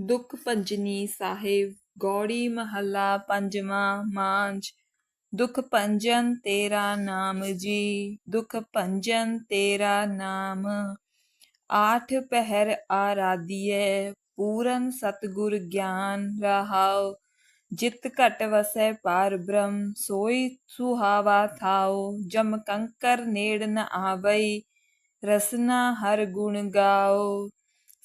ਦੁੱਖ ਭੰਜਨੀ ਸਾਹਿਬ, ਗੌੜੀ ਮਹੱਲਾ ਪੰਜਵਾਂ ਮਾਂਝ। ਦੁਖ ਭੰਜਨ ਤੇਰਾ ਨਾਮ ਜੀ, ਦੁਖ ਭੰਜਨ ਤੇਰਾ ਨਾਮ। ਆਠ ਪਹਿਰ ਆਰਾਧੀਐ, ਪੂਰਨ ਸਤਗੁਰ ਗਿਆਨ ਰਹਾਉ। ਜਿਤ ਘਟ ਵਸੈ ਪਾਰ ਬ੍ਰਹਮ, ਸੋਈ ਸੁਹਾਵਾ ਥਾਉ। ਜਮ ਕੰਕਰ ਨੇੜ ਨ ਆਵਈ, ਰਸਨਾ ਹਰ ਗੁਣ ਗਾਓ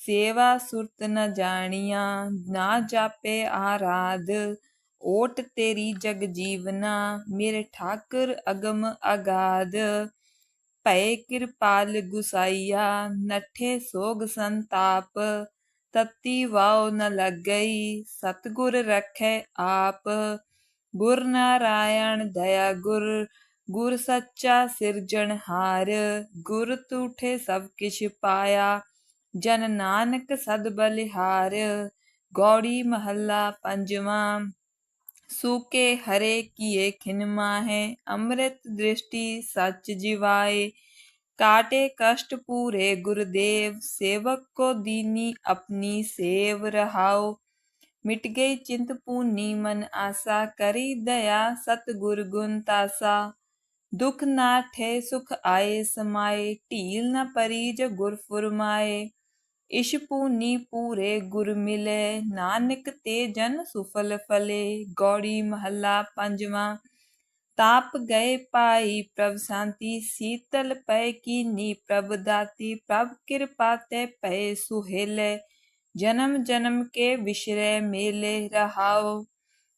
ਸੇਵਾ ਸੁਰਤ ਨ ਜਾਣੀਆਂ, ਨਾ ਜਾਪੇ ਆਰਾਧ। ਓਟ ਤੇਰੀ ਜਗ ਜੀਵਨਾ, ਮੇਰੇ ਠਾਕਰ ਅਗਮ ਅਗਾਧ। ਭਏ ਕਿਰਪਾਲ ਗੁਸਾਈਆ, ਨਠੇ ਸੋਗ ਸੰਤਾਪ। ਤਤੀ ਵਾਉ ਨ ਲੱਗਈ, ਸਤਗੁਰ ਰਖੈ ਆਪ। ਗੁਰ ਨਾਰਾਇਣ ਦਇਆ ਗੁਰ ਗੁਰ ਸੱਚਾ ਸਿਰਜਣਹਾਰ। ਗੁਰ ਤੂਠੇ ਸਭ ਕਿਛ ਪਾਇਆ ਜਨ ਨਾਨਕ ਸਦ ਬਲਿਹਾਰ ਗੌੜੀ ਮਹੱਲਾ ਪੰਜਵਾਂ ਸੂਕੇ ਹਰੇ ਕੀਏ ਖਿਨ ਮਾਹੇ ਅੰਮ੍ਰਿਤ ਦ੍ਰਿਸ਼ਟੀ ਸੱਚ ਜਿਵਾਏ ਕਾਟੇ ਕਸ਼ਟ ਪੂਰੇ ਗੁਰਦੇਵ ਸੇਵਕ ਕੋ ਦੀਨੀ ਆਪਣੀ ਸੇਵ ਰਹਾਓ ਮਿਟ ਗਈ ਚਿੰਤ ਪੂਨੀ ਮਨ ਆਸਾ ਕਰੀ ਦਇਆ ਸਤ ਗੁਰ ਗੁਣ ਤਾਸਾ ਦੁਖ ਨਾ ਠੇ ਸੁਖ ਆਏ ਸਮਾਏ ਢੀਲ ਨ ਪਰੀ ਜ ਗੁਰ इशपू नी पूरे गुर मिले। नानक ते जन सुफल फले। गौड़ी महला पंजवा। ताप गए पाई प्रभ शांति। शीतल पय की नी प्रभ दाती। प्रभ कृपा ते पय सुहेले। जन्म जन्म के विश्रय मेले रहाओ।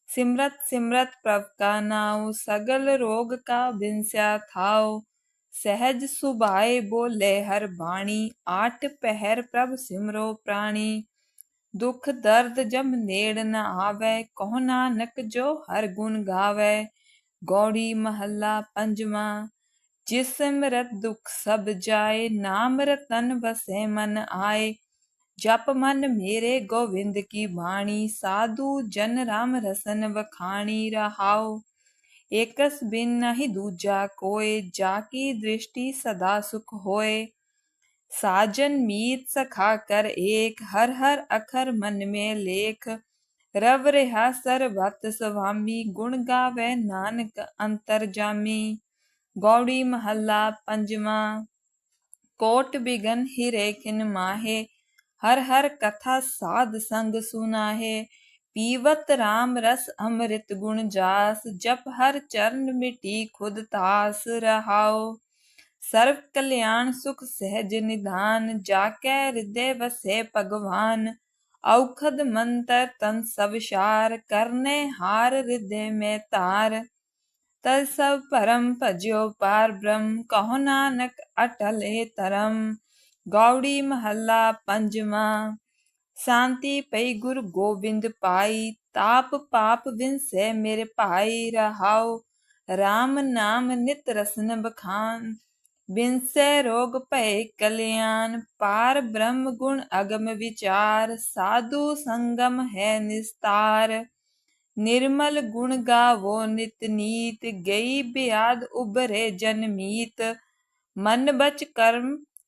सिमरत सिमरत प्रभ का नाव सगल रोग का भिंस्या थाओ। ਸਹਿਜ ਸੁਭਾਏ ਬੋਲੇ ਹਰ ਬਾਣੀ ਆਠ ਪਹਿਰ ਪ੍ਰਭ ਸਿਮਰੋ ਪ੍ਰਾਣੀ। ਦੁਖ ਦਰਦ ਜਮ ਨੇੜ ਨ ਆਵੇ, ਕਹੋ ਨਾਨਕ ਜੋ ਹਰ ਗੁਣ ਗਾਵੇ। ਗੌੜੀ ਮਹੱਲਾ ਪੰਜਵਾਂ, ਜਿਸ ਸਿਮਰਤ ਦੁਖ ਸਭ ਜਾਏ, ਨਾਮ ਰਤਨ ਵਸੇ ਮਨ ਆਏ। ਜਪ ਮਨ ਮੇਰੇ ਗੋਵਿੰਦ ਕੀ ਬਾਣੀ, ਸਾਧੂ ਜਨ ਰਾਮ ਰਸਨ ਵਖਾਣੀ ਰਹਾਓ एकस बिन नहीं दूजा कोय जाकी दृष्टि सदा सुख होय साजन मीत सखा कर एक, हर हर अखर मन में लेख। रव रिहा सर्वत स्वामी, गुण गावे नानक अंतर जामी। गौड़ी महला पंजमा, कोट बिगन हिरे किन माहे। हर हर कथा साध संग सुनाहे। ਪੀਵਤ RAM ਰਸ ਅੰਮ੍ਰਿਤ ਗੁਣ ਜਾਸ, ਜਪ ਹਰ ਚਰਨ ਮਿਟੀ ਖੁਦ ਤਾਸ ਰਹਾਓ ਸਰਵ ਕਲਿਆਣ ਸੁਖ ਸਹਿਜ ਨਿਧਾਨ ਜਾ ਕੈ ਹਿਰਦੇ ਵਸੇ ਭਗਵਾਨ। ਔਖਦ ਮੰਤਰ ਤਨ ਸਭ ਸ਼ਾਰ, ਕਰਨੇ ਹਾਰ ਹਿਰਦੇ ਮੈਂ ਤਾਰ ਤਦ ਸਭ ਪਰਮ ਭਜਿਓ ਪਾਰ ਬ੍ਰਹਮ, ਕਹੋ ਨਾਨਕ ਅਟਲ ਏ ਧਰਮ। ਗੌੜੀ ਮਹੱਲਾ ਪੰਜਵਾਂ। ਸ਼ਾਂਤੀ ਪਈ, ਗੁਰ ਗੋਬਿੰਦ ਪਾਈ, ਤਾਪ ਪਾਪ ਵਿਨਸੇ ਮੇਰੇ ਭਾਈ ਰਹਾਉ RAM ਨਾਮ ਨਿਤ ਰਸਨ ਬਖਾਨ ਬਿਨਸੇ ਰੋਗ ਭਏ ਕਲਿਆਣ, ਪਾਰ ਬ੍ਰਹਮ ਗੁਣ ਅਗਮ ਵਿਚਾਰ, ਸਾਧੂ ਸੰਗਮ ਹੈ ਨਿਸਤਾਰ, ਨਿਰਮਲ ਗੁਣ ਗਾਵੋ ਨਿਤ ਨੀਤ, ਗਈ ਬਿਆਦ ਉਬਰੇ ਜਨਮੀਤ ਮਨ ਬਚ ਕਰਮ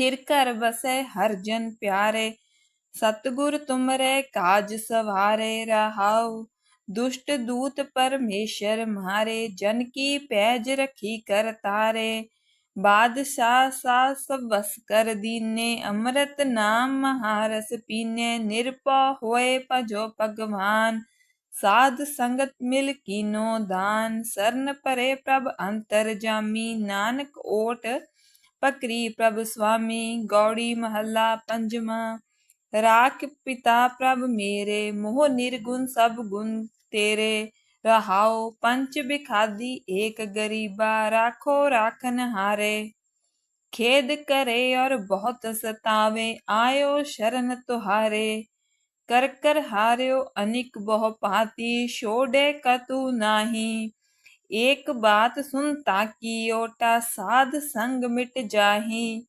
ਥਿਰ ਘਰ ਵਸੈ, ਹਰ ਜਨ ਪਿਆਰੇ। ਸਤਗੁਰ ਤੁਮਰੇ, ਕਾਜ ਸਵਾਰੇ, ਰਹਾਉ। ਦੁਸ਼ਟ ਦੂਤ ਪਰਮੇਸ਼ਰ ਮਾਰੇ, ਜਨ ਕੀ ਪੈਜ ਰਖੀ ਕਰ ਤਾਰੇ। ਬਾਦਸ਼ਾਹ ਸਾ ਸਭ ਕਰ ਦੀਨੇ, ਅੰਮ੍ਰਿਤ ਨਾਮ ਮਹਾਰਸ ਪੀਨੇ। ਨਿਰਪਾ ਹੋਏ ਭਜੋ ਭਗਵਾਨ, ਸਾਧ ਸੰਗਤ ਮਿਲ ਕੀਨੋ ਦਾਨ। ਸਰਨ ਪਰੇ ਪ੍ਰਭ ਅੰਤਰ ਜਾਮੀ, ਨਾਨਕ ਓਟ पकरी प्रभ स्वामी, गौड़ी महला पंजमा। राख पिता प्रभ मेरे, मोह निर्गुण सब गुण तेरे। रहाओ पंच बिखादी एक गरीबा, राखो राखन हारे खेद करे और बहुत सतावे, आयो शरण तुहारे। कर कर हारे अनिक बहु पाती छोड़े कतु नाही। ਏਕ ਬਾਤ ਸੁਨ ਤਾਕੀ ਓਟਾ ਸਾਧ ਸੰਗ ਮਿਟ ਜਾਹੀ।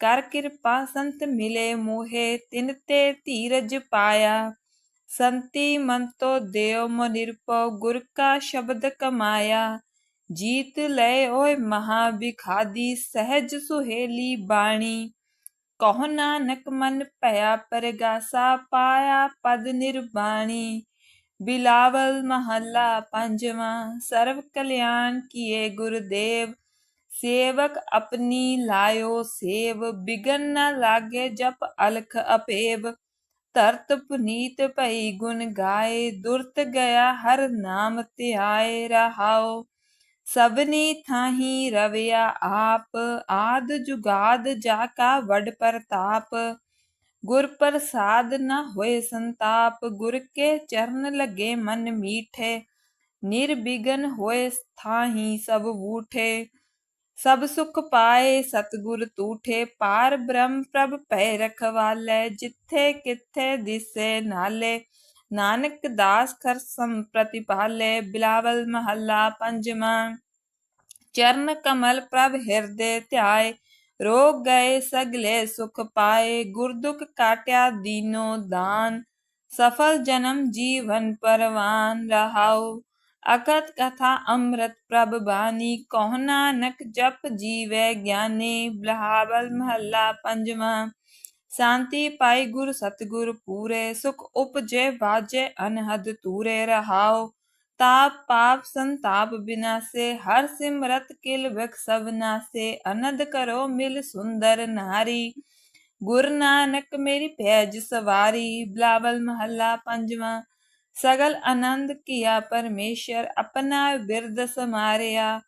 ਕਰ ਕਿਰਪਾ ਸੰਤ ਮਿਲੇ ਮੋਹੇ, ਤਿਨ ਤੇ ਧੀਰਜ ਪਾਇਆ। ਸੰਤੀ ਮੰਤੋ ਦੇਵ ਮੋ ਨਿਰਪਉ ਗੁਰ ਕਾ ਸ਼ਬਦ ਕਮਾਇਆ। ਜੀਤ ਲੈ ਓਏ ਮਹਾ ਵਿਖਾਦੀ ਸਹਿਜ ਸੁਹੇਲੀ ਬਾਣੀ। ਕਹੋ ਨਾਨਕ ਮਨ ਭਇਆ, ਪਰਗਾਸਾ ਪਾਇਆ ਪਦ ਨਿਰਬਾਣੀ। ਬਿਲਾਵਲ ਮਹੱਲਾ ਪੰਜਵਾਂ, ਸਰਵ ਕਲਿਆਣ ਕੀਏ ਗੁਰਦੇਵ ਸੇਵਕ ਆਪਣੀ ਲਾਇਓ ਸੇਵ, ਬਿਗਨ ਨਾ ਲਾਗੇ ਜਪ ਅਲਖ ਅਪੇਵ, ਧਰਤ ਪੁਨੀਤ ਭਈ ਗੁਣ ਗਾਏ, ਦੁਰਤ ਗਿਆ ਹਰ ਨਾਮ ਧਿਆਏ ਰਹਾਓ ਸਭਨੀ ਥਾਹੀ ਰਵਿਆ ਆਪ, ਆਦ ਜੁਗਾਦ ਜਾ ਕਾ ਵਡ ਪ੍ਰਤਾਪ ਗੁਰ ਪ੍ਰਸਾਦ ਨ ਹੋਏ ਸੰਤਾਪ, ਗੁਰ ਕੇ ਚਰਨ ਲਗੇ ਮਨ ਮੀਠੇ ਨਿਰਬਿਗਨ ਹੋਏ ਥਾਹੀ ਸਭ ਬੂਠੇ ਸਭ ਸੁਖ ਪਾਏ ਸਤਗੁਰ ਤੂਠੇ, ਪਾਰ ਬ੍ਰਹਮ ਪ੍ਰਭ ਭੈ ਰਖਵਾਲੇ, ਜਿੱਥੇ ਕਿੱਥੇ ਦਿਸੇ ਨਾਲੇ। ਨਾਨਕ ਦਾਸ ਕਰ ਸਮ ਬਿਲਾਵਲ ਮਹੱਲਾ ਪੰਜਵਾਂ। ਚਰਨ ਕਮਲ ਪ੍ਰਭ ਹਿਰਦੇ ਧਿਆਏ ਰੋਗ ਗਏ, ਸਗਲੇ ਸੁਖ ਪਾਏ, ਗੁਰਦੁਖ ਕਾਟਿਆ ਦੀਨੋ ਦਾਨ। ਸਫਲ ਜਨਮ ਜੀਵਨ ਪਰਵਾਨ ਰਹਾਉ ਅਕਤ ਕਥਾ ਅੰਮ੍ਰਿਤ ਪ੍ਰਭ ਬਾਣੀ। ਕਹੁ ਨਾਨਕ ਜਪ ਜੀਵੇ ਗਿਆਨੀ, ਬਲਾਵਲ ਮਹੱਲਾ ਪੰਜਵਾਂ। ਸ਼ਾਂਤੀ ਪਾਈ ਗੁਰ ਸਤਗੁਰ ਪੂਰੇ, ਸੁਖ ਉਪਜੇ ਵਾਜੇ ਅਨਹਦ ਤੂਰੇ ਰਹਾਓ ताप, पाप, संताप बिना से हर सिमरत किल विख सब नासे अनद करो मिल सुंदर नारी। गुरु नानक मेरी पैज सवारी, बिलावल महला पंजवा। सगल आनंद किया परमेश्वर, अपना बिरद समारिया।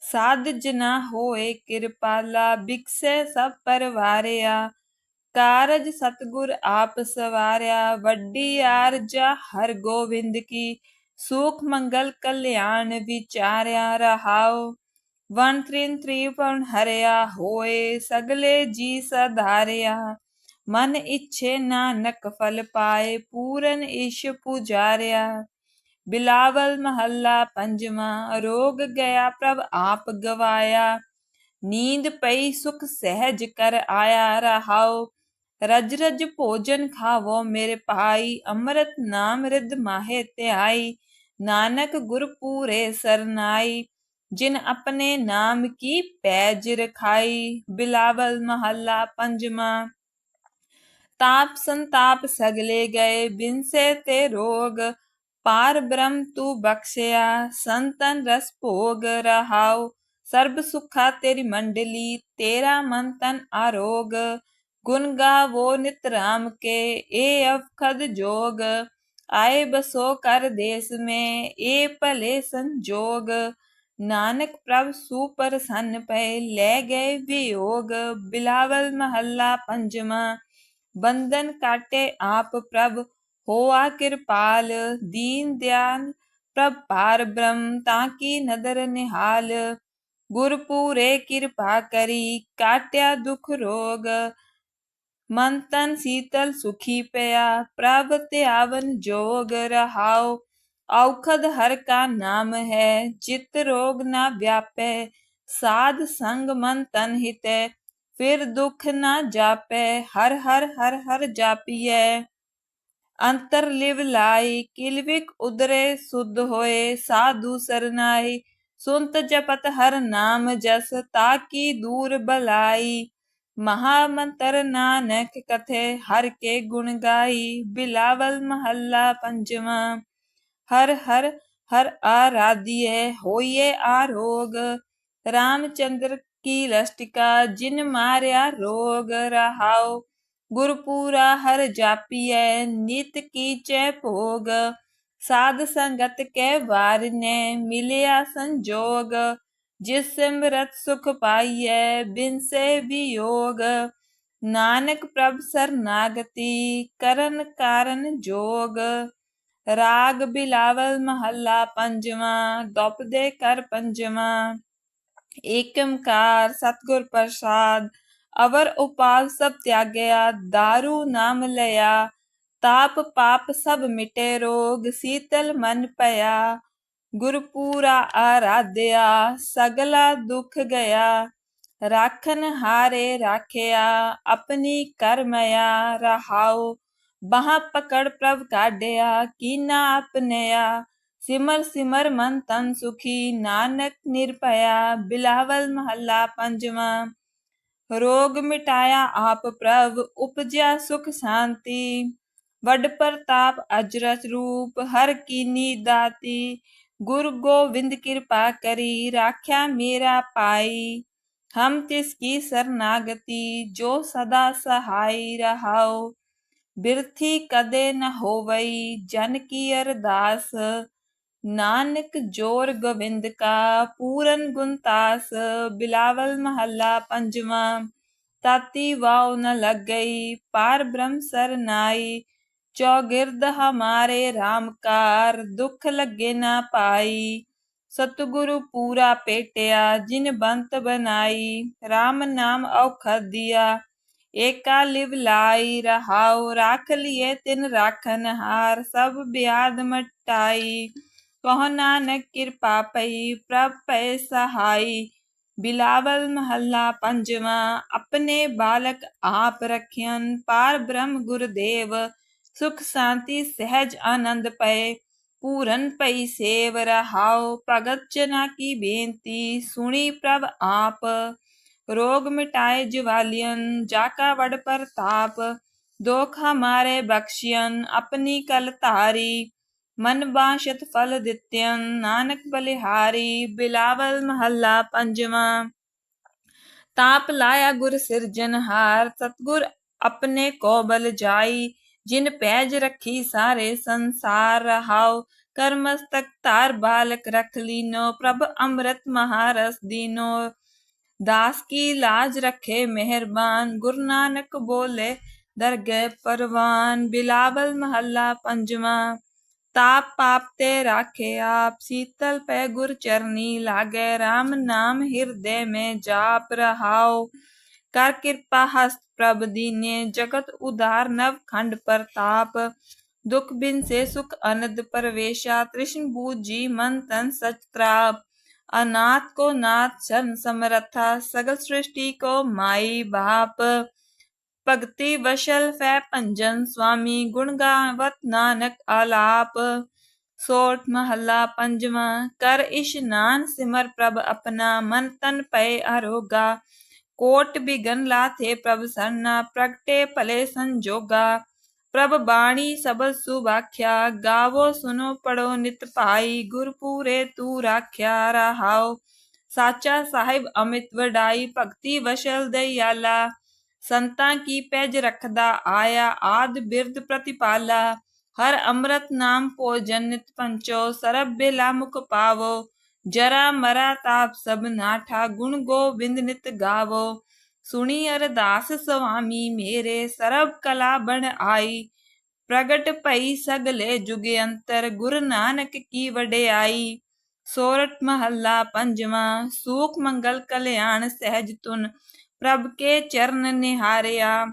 साध जना होए कृपाला बिकसे सब परवारिया। कारज सतगुर आप सवारिया, वड्डी आर जा हर गोविंद की। ਸੁਖ ਮੰਗਲ ਕਲਿਆਣ ਵਿਚਾਰਿਆ ਰਹਾਉ, ਵਨ ਤ੍ਰਿਨ ਤ੍ਰਿਪਨ ਹਰਿਆ ਹੋਏ, ਸਗਲੇ ਜੀ ਸਧਾਰਿਆ। ਮਨ ਇੱਛੇ ਨਾਨਕ ਫਲ ਪਾਏ, ਪੂਰਨ ਈਸ਼ ਪੁਜਾਰਿਆ। ਬਿਲਾਵਲ ਮਹੱਲਾ ਪੰਜਵਾਂ ਰੋਗ ਗਿਆ ਪ੍ਰਭ ਆਪ ਗਵਾਇਆ। ਨੀਂਦ ਪਈ ਸੁਖ ਸਹਿਜ ਕਰ ਆਇਆ ਰਹਾਉ। ਰਜ ਰਜ ਭੋਜਨ ਖਾਵੋ ਮੇਰੇ ਭਾਈ, ਅੰਮ੍ਰਿਤ ਨਾਮ ਰਿਦ ਮਾਹੇ ਧਿਆਈ। ਨਾਨਕ ਗੁਰ ਪੂਰੇ ਸਰਨਾਈ, ਜਿਨ ਆਪਣੇ ਨਾਮ ਕੀ ਪੈਜ ਰਖਾਈ, ਬਿਲਾਵਲ ਮਹੱਲਾ ਪੰਜਵਾਂ। ਤਾਪ ਸੰਤਾਪ ਸਗਲੇ ਗਏ, ਬਿਨਸੇ ਤੇ ਰੋਗ, ਪਾਰ ਬ੍ਰਹਮ ਤੂੰ ਬਖਸ਼ਿਆ, ਸੰਤਨ ਰਸ ਭੋਗ ਰਹਾਉ। ਸਰਬ ਸੁਖਾ ਤੇਰੀ ਮੰਡਲੀ, ਤੇਰਾ ਮਨ ਤਨ ਆਰੋਗ। ਗੁਣ ਗਾਵੋ ਨਿਤ ਰਾਮ ਕੇ, ਏ ਅਵਖਦ ਜੋਗ। आए बसो कर देश में, ए भले संजोग। नानक प्रभ सुपर सन पे ले गए वियोग। बिलावल महल्ला पंजमा, बंधन काटे आप प्रभ, होआ कृपाल। दीन दयाल प्रभ पार ब्रह्म, ताकी नदर निहाल। गुरपुरे कृपा करी, काट्या दुख रोग। मन तन शीतल सुखी पया प्रभ त्यावन जोग रहाओ औखद हर का नाम है, चित्त रोग ना व्यापे। साध संग मन तन हित, फिर दुख ना जापे। हर हर हर हर जापिय अंतर लिव लाई, किलविक उदरे सुध होए। साधु सरनाई, सुनत जपत हर नाम जस, ताकि दूर बलाई। ਬਲਾਈ ਮਹਾ ਮੰਤਰ ਨਾਨਕ ਕਥੇ ਹਰ ਕੇ ਗੁਣ ਗਾਈ, ਬਿਲਾਵਲ ਮਹੱਲਾ ਪੰਜਵਾਂ। ਹਰ ਹਰ ਹਰ ਆਰਾਧਿਏ ਹੋਈਏ ਆਰੋਗ। ਰਾਮਚੰਦਰ ਕੀ ਲਸਟਿਕਾ, ਜਿਨ ਮਾਰਿਆ ਰੋਗ। ਰਹਾਉ, ਗੁਰਪੂਰਾ ਹਰ ਜਾਪੀਐ, ਨਿਤ ਕੀ ਚੈ ਭੋਗ। ਸਾਧ ਸੰਗਤ ਕੈ ਵਾਰ ਮਿਲਿਆ ਸੰਜੋਗ। ਜਿਸ ਸਿਮਰਤ ਸੁਖ ਪਾਈਐ, ਬਿਨ ਸੇ ਵਿਯੋਗ ਨਾਨਕ ਪ੍ਰਭ ਸਰਨਾਗਤੀ, ਕਰਨ ਕਾਰਨ ਜੋਗ। ਰਾਗ ਬਿਲਾਵਲ ਮਹੱਲਾ ਪੰਜਵਾਂ ਦੁਪਦੇ ਕਰ ਪੰਜਵਾਂ। ਏਕੰਕਾਰ ਸਤਗੁਰ ਪ੍ਰਸਾਦ, ਅਵਰ ਉਪਾਲ ਸਭ ਤਿਆਗਿਆ दारू ਨਾਮ ਲਿਆ। ਤਾਪ ਪਾਪ ਸਭ ਮਿਟੇ ਰੋਗ, ਸੀਤਲ ਮਨ ਪਿਆ। ਗੁਰਪੂਰਾ ਆਰਾਧਿਆ ਸਗਲਾ ਦੁਖ ਗਿਆ ਰਾਖਨ ਹਾਰੇ ਰਾਖਿਆ ਆਪਣੀ ਕਰਮਇਆ ਰਹਾਉ ਬਾਹ ਪਕੜ ਪ੍ਰਭ ਕਾਢਿਆ ਕੀਨਾ ਆਪਨਿਆ ਸਿਮਰ ਸਿਮਰ ਮਨ ਤਨ ਸੁਖੀ ਨਾਨਕ ਨਿਰਭਇਆ ਬਿਲਾਵਲ ਮਹੱਲਾ ਪੰਜਵਾਂ ਰੋਗ ਮਿਟਾਇਆ ਆਪ ਪ੍ਰਭ ਉਪਜਿਆ ਸੁਖ ਸ਼ਾਂਤੀ ਵੱਡ ਪ੍ਰਤਾਪ ਅਜਰਤ ਰੂਪ ਹਰ ਕੀਨੀ ਦਾਤੀ गुरु गोविंद कृपा करी, राख्या मेरा पाई। हम तिसकी शरणागति, जो सदा सहाय रहाओ। बिरथी कदे न हो वई जन की अरदास। नानक ज़ोर गोविंद का, पूरन गुणतास बिलावल महला पंजवा, ताती वाव न लग गई पार ब्रह्म सरनाई चौगिर्द हमारे रामकार, दुख लगे ना पाई। सतगुरु पूरा पेटिया, जिन बंत बनाई। राम नाम औखदिया एका लिव लाई। रहाओ राख लिए तिन राखन हार, सब ब्याद मटाई कह नानक कृपा पई, प्रभ पै सहाई। बिलावल महल्ला पंजवा, अपने बालक आप रखियन, पार ब्रह्म गुरुदेव। सुख शांति सहज आनंद पय पूरन पई सेव रहाओ भगत जना की बेनती सुनी प्रभ आप। रोग मिटाए जुवालियन, जाका वड प्रताप दोख हमारे बख्शियन, अपनी कल तारी। मन बाशत फल दित्यन, नानक बलिहारी। बिलावल महला पंजवा। ताप लाया गुर सिरजनहार सतगुर अपने को बल जाई। जिन पैज रखी सारे संसार हाव कर्मस्तक तार बालक रख लीनो, प्रभ अमृत महारस दीनो। दास की लाज रखे मेहरबान, गुरु नानक बोले, दरग परवान, बिलावल महल्ला पंजवा। ताप पाप ते राखे आप, शीतल पे गुर चरनी लागे राम नाम हृदय में जाप रहाओ। कर कृपा हस्त प्रभ दीने, जगत उदार नव खंड प्रताप दुख बिन से सुख अनद परवेशा कृष्ण बूझ जी मन तन सच त्राप। अनाथ को नाथ शरण समरथा, सगल सृष्टि को माई बाप। भक्ति वशल फै पंजन स्वामी, गुण गावत नानक आलाप। सोठ महला पंजवा, कर इश्नान सिमर प्रभ अपना, मन तन पय आरोगा कोट बिगन लाथे प्रभ सरना, प्रगटे पले संजोगा। प्रभ बाणी सब सुबाख्या गावो सुनो पढ़ो नित पाई गुर पूरे तू राख्या रहाओ। साचा साहिब अमित वडाई, भक्ति वशल दयाला। संता की पैज रखदा आया, आद बिरद प्रतिपाला। हर अमृत नाम को जनित पंचो, सरब बेला मुख पावो। जरा मरा ताप सब नाठा, गुण गोविंद नित गावो। सुनी अरदास स्वामी, मेरे सरब कला बन आई। प्रगट पई सगले जुगे अंतर, गुरु नानक की वडियाई सोरठ महला पंजवा, सुख मंगल कल्याण सहज तुन। प्रभ के चरण निहारिया,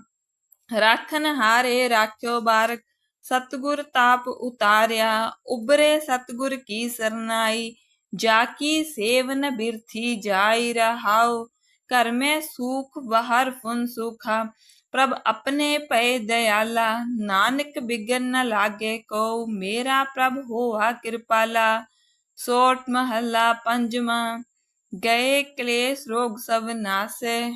राखन हारे राख्यो बारक सतगुर ताप उतारिया उबरे सतगुर की सरनाई। जाकी सेवन बिरथी जाय रहाओ कर में सुख बहर फुन सुखा। प्रभ अपने पय दयाला, नानक बिगन न लागे को, मेरा प्रभ होआ कृपाला। सोट महला पंजमा, गए क्लेश रोग सब नासे।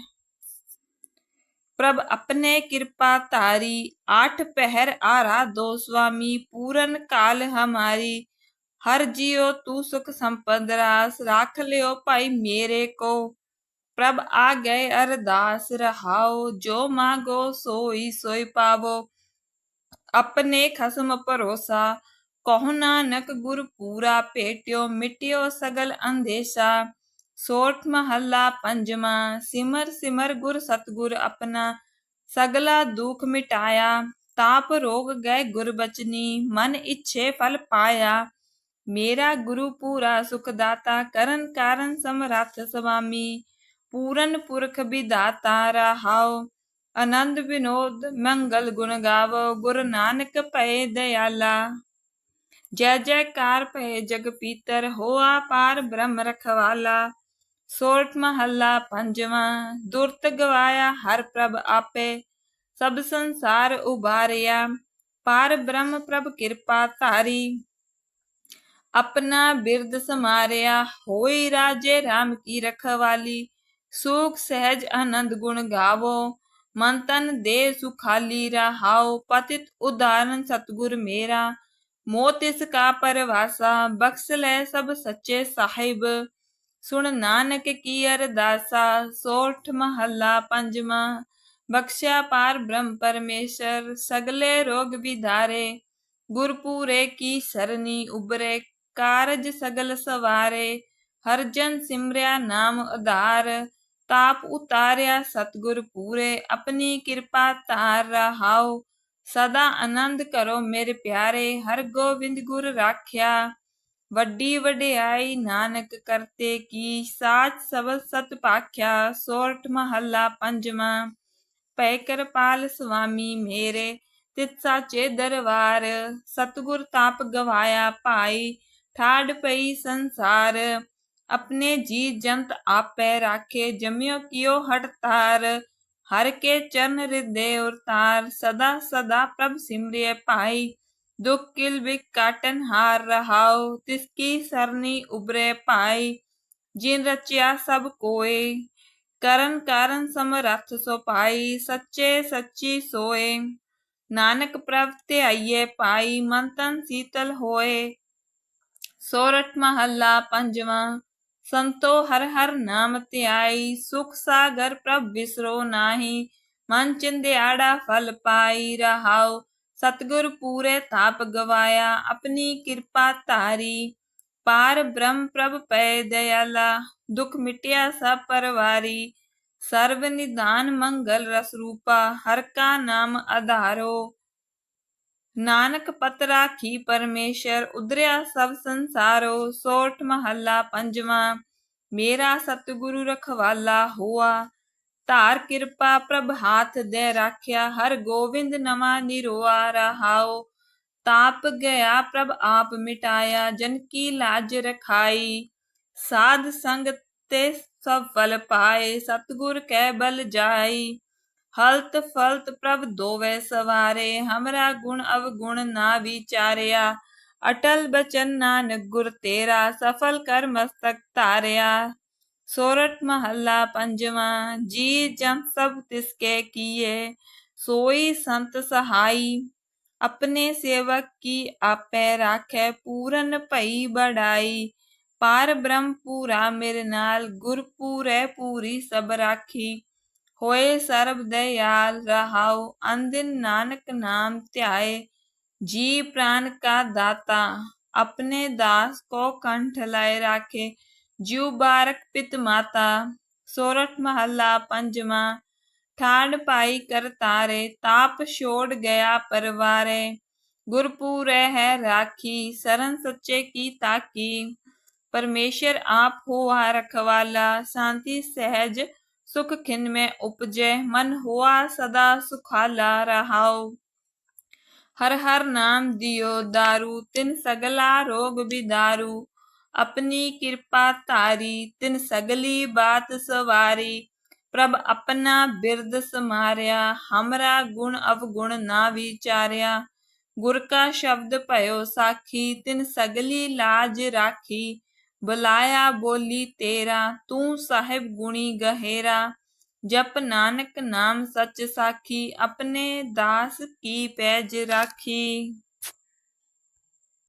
प्रभ अपने कृपा तारी, आठ पहर आरा दो स्वामी, पूरन काल हमारी। ਹਰ ਜਿਉ ਤੂੰ ਸੁਖ ਸੰਪਦ ਰਾਸ, ਰੱਖ ਲਿਓ ਭਾਈ ਮੇਰੇ ਕੋ ਪ੍ਰਭ ਆ ਗਏ ਅਰਦਾਸ ਰਹਾਓ ਜੋ ਮਾਗੋ ਸੋਈ ਸੋਈ ਪਾਵੋ। ਆਪਣੇ ਖਸਮ ਭਰੋਸਾ, ਕਹੋ ਨਾਨਕ ਗੁਰ ਪੂਰਾ ਭੇਟਿਓ, ਮਿਟਿਓ ਸਗਲ ਅੰਦੇਸ਼ਾ। ਸੋਠ ਮਹੱਲਾ ਪੰਜਵਾਂ, ਸਿਮਰ ਸਿਮਰ ਗੁਰ ਸਤਗੁਰ ਆਪਣਾ। ਸਗਲਾ ਦੁਖ ਮਿਟਾਇਆ, ਤਾਪ ਰੋਗ ਗਏ ਗੁਰ ਬਚਨੀ ਮਨ ਇੱਛੇ ਫਲ ਪਾਇਆ। ਮੇਰਾ ਗੁਰੂ ਪੂਰਾ ਸੁਖ ਦਾਤਾ ਕਰਨ ਕਾਰਨ ਸਮਰੱਥ ਸੁਆਮੀ ਪੂਰਨ ਪੁਰਖ ਵਿਦਾਤਾ ਰਹਾਉ, ਆਨੰਦ ਵਿਨੋਦ ਮੰਗਲ ਗੁਣ ਗਾਵੋ, ਗੁਰ ਨਾਨਕ ਭਏ ਦਇਆਲਾ ਜੈ ਜੈਕਾਰ ਭਏ ਜਗ ਪੀਤਰ, ਹੋਆ ਪਾਰ ਬ੍ਰਹਮ ਰਖਵਾਲਾ। ਸੋਰਠ ਮਹੱਲਾ ਪੰਜਵਾਂ, ਦੁਰਤ ਗਵਾਇਆ ਹਰ ਪ੍ਰਭ ਆਪੇ, ਸਭ ਸੰਸਾਰ ਉਬਾਰਿਆ ਪਾਰ ਬ੍ਰਹਮ ਪ੍ਰਭ ਕਿਰਪਾ ਧਾਰੀ। अपना बिरद समारिया, होई राजे राम की रखवाली। सुख, सहज, आनंद गुण गावो। मन तन दे सुखाली रहाओ। पतित उदाहरण सतगुर मेरा। मोत इसका परवासा। बख्श ले सब सच्चे साहिब। सुन नानक की अरदासा। सोठ महला पंजमा। बख्शा पार ब्रह्म परमेश्वर। सगले रोग विधारे। गुरपुरे की सरनी उबरे। ਕਾਰਜ ਸਗਲ ਸਵਾਰੇ, ਹਰ ਜਨ ਸਿਮਰਿਆ ਨਾਮ ਉਧਾਰ। ਤਾਪ ਉਤਾਰਿਆ ਸਤਗੁਰ ਪੂਰੇ, ਆਪਣੀ ਕਿਰਪਾ ਧਾਰ ਰਹਾਓ ਸਦਾ ਆਨੰਦ ਕਰੋ ਮੇਰੇ ਪਿਆਰੇ, ਹਰ ਗੋਬਿੰਦ ਗੁਰ ਰਾਖਿਆ। ਵੱਡੀ ਵਡਿਆਈ ਨਾਨਕ ਕਰਤੇ ਕੀ, ਸਾਚ ਸਬਦ ਸਤ ਪਾਖਿਆ ਸੋਰਠ ਮਹੱਲਾ ਪੰਜਵਾਂ। ਪੈ ਕਿਰਪਾਲ ਸੁਆਮੀ ਮੇਰੇ ਤਿਤ ਸਾਚੇ ਦਰਬਾਰ ਸਤਗੁਰ ਤਾਪ ਗਵਾਇਆ ਭਾਈ ठाड पई संसार। अपने जी जंत आपे राखे, जमियो कियो हट तार। हर के चरण हृदय उतार सदा सदा प्रभ सिमरिय पाई। दुख किल बिक काटन हार रहाओ, तिसकी सरनी उबरे पाई। जिन रचिया सब कोए करन कारण समरथ सो पाई। सच्चे सच्ची सोए, नानक प्रभ ते आइये पाई। मन तन शीतल होए सोरठ महला पंजवा। संतो हर हर नाम त्याई, सुख सागर प्रभ विसरो नाही। मन चिंदयाड़ा फल पाई, रहाओ। सतगुर पूरे ताप गवाया, अपनी कृपा तारी। पार ब्रह्म प्रभ पै दयाला, दुख मिटिया सब परवारी। सर्व निदान मंगल रस रूपा, हर का नाम आधारो ਨਾਨਕ ਪਤ ਰਾਖੀ ਪਰਮੇਸ਼ਰ ਉਦਰਿਆ ਸਭ ਸੰਸਾਰੋ ਸੋਠ ਮਹੱਲਾ ਪੰਜਵਾਂ ਮੇਰਾ ਸਤਿਗੁਰੂ ਰਖਵਾਲਾ ਹੋਆ ਧਾਰ ਕਿਰਪਾ ਪ੍ਰਭ ਹਾਥ ਦੇ ਰਾਖਿਆ ਹਰ ਗੋਬਿੰਦ ਨਮਾ ਨਿਰੋਆ ਰਹਾਓ ਤਾਪ ਗਿਆ ਪ੍ਰਭ ਆਪ ਮਿਟਾਇਆ ਜਨ ਕੀ ਲਾਜ ਰਖਾਈ ਸਾਧ ਸੰਗ ਤੇ ਸਭ ਫਲ ਪਾਏ ਸਤਗੁਰ ਕੈ ਬਲ ਜਾਈ हलत फलत प्रभ दोवे सवारे, हमरा गुण अवगुण ना विचारया। अटल बचन नानक गुर तेरा, सफल कर मस्तक तारया। सोरठ महल्ला पंजवा, जी जन सब तिसके किए। सोई संत सहाई, अपने सेवक की आपे राखे, पूरन पई बढाई पार ब्रह्म पूरा मेरे नाल, गुर पूरे पूरी सब राखी। ਹੋਏ ਸਰਬ ਦਇਆਲ ਰਹਾਉ ਅੰਦਿਨ ਨਾਨਕ ਨਾਮ ਧਿਆਏ ਜੀ ਪ੍ਰਾਨ ਕਾ ਦਾਤਾ ਆਪਣੇ ਦਾਸ ਕੋ ਕੰਠ ਲਾਏ ਰਾਖੇ ਜਿਉ ਬਾਰਕ ਪਿਤ ਮਾਤਾ ਸੋਰਠ ਮਹੱਲਾ ਪੰਜਵਾਂ ਠਾੜ ਪਾਈ ਕਰਤਾਰੇ ਤਾਪ ਛੋੜ ਗਿਆ ਪਰਵਾਰੇ ਗੁਰਪੂਰੇ ਹੈ ਰਾਖੀ ਸਰਨ ਸੱਚੇ ਕੀ ਤਾਕੀ ਪਰਮੇਸ਼ਰ ਆਪ ਹੋਆ ਰਖਵਾਲਾ ਸ਼ਾਂਤੀ ਸਹਿਜ सुख खिन में उपजे, मन हुआ सदा सुखाला रहाओ। हर हर नाम दियो दारू, तिन सगला रोग भी दारू अपनी कृपा तारी, तिन सगली बात सवारी। प्रभ अपना बिरद समारिया, हमरा गुण अवगुण ना विचारिया। गुर का शब्द पयो साखी, तिन सगली लाज राखी। बुलाया बोली तेरा तू साहिब गुणी गहेरा जप नानक नाम सच साखी अपने दास की पैज राखी